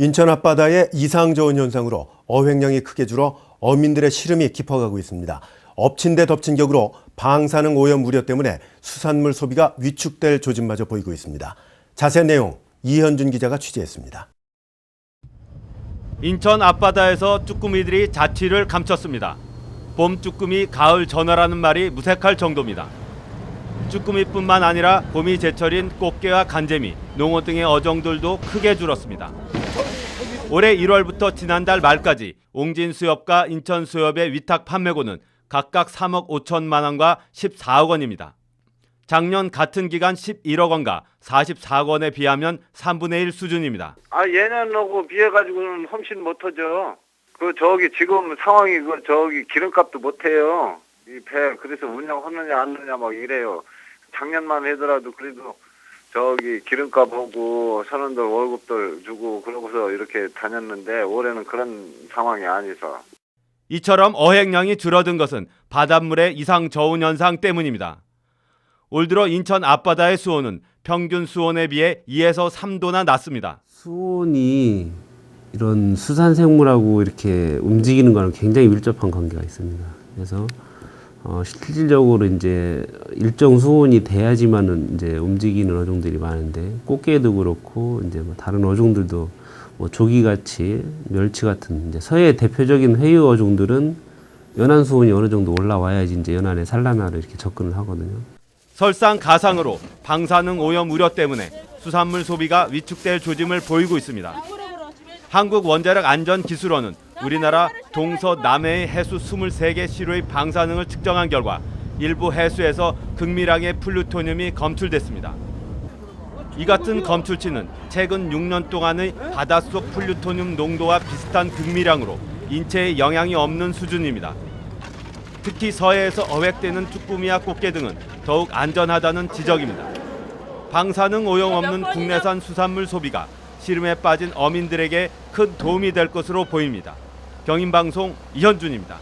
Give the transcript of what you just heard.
인천 앞바다의 이상 저온 현상으로 어획량이 크게 줄어 어민들의 시름이 깊어가고 있습니다. 엎친 데 덮친 격으로 방사능 오염 우려 때문에 수산물 소비가 위축될 조짐마저 보이고 있습니다. 자세한 내용 이현준 기자가 취재했습니다. 인천 앞바다에서 쭈꾸미들이 자취를 감췄습니다. 봄 쭈꾸미, 가을 전어라는 말이 무색할 정도입니다. 쭈꾸미뿐만 아니라 봄이 제철인 꽃게와 간재미, 농어 등의 어종들도 크게 줄었습니다. 올해 1월부터 지난달 말까지 옹진 수협과 인천 수협의 위탁 판매고는 각각 3억 5천만 원과 14억 원입니다. 작년 같은 기간 11억 원과 44억 원에 비하면 3분의 1 수준입니다. 아 예년하고 비해 가지고는 훨씬 못하죠. 그 저기 지금 상황이 그 저기 기름값도 못해요. 이 배 그래서 운영하느냐 안 하느냐 막 이래요. 작년만 하더라도 그래도 저기 기름값 오고 선원들 월급들 주고 그러고서 이렇게 다녔는데 올해는 그런 상황이 아니서 이처럼 어획량이 줄어든 것은 바닷물의 이상 저온 현상 때문입니다. 올 들어 인천 앞바다의 수온은 평균 수온에 비해 2에서 3도나 낮습니다. 수온이 이런 수산 생물하고 이렇게 움직이는 거랑 굉장히 밀접한 관계가 있습니다. 그래서 어, 실질적으로 이제 일정 수온이 돼야지만은 이제 움직이는 어종들이 많은데 꽃게도 그렇고 이제 뭐 다른 어종들도 뭐 조기같이 멸치 같은 이제 서해 대표적인 회유 어종들은 연안 수온이 어느 정도 올라와야지 이제 연안에 산란하러 이렇게 접근을 하거든요. 설상 가상으로 방사능 오염 우려 때문에 수산물 소비가 위축될 조짐을 보이고 있습니다. 한국원자력안전기술원은 우리나라 동서남해의 해수 23개 시로의 방사능을 측정한 결과 일부 해수에서 극미량의 플루토늄이 검출됐습니다. 이 같은 검출치는 최근 6년 동안의 바닷속 플루토늄 농도와 비슷한 극미량으로 인체에 영향이 없는 수준입니다. 특히 서해에서 어획되는 쭈꾸미와 꽃게 등은 더욱 안전하다는 지적입니다. 방사능 오염 없는 국내산 수산물 소비가 시름에 빠진 어민들에게 큰 도움이 될 것으로 보입니다. 경인방송 이현준입니다.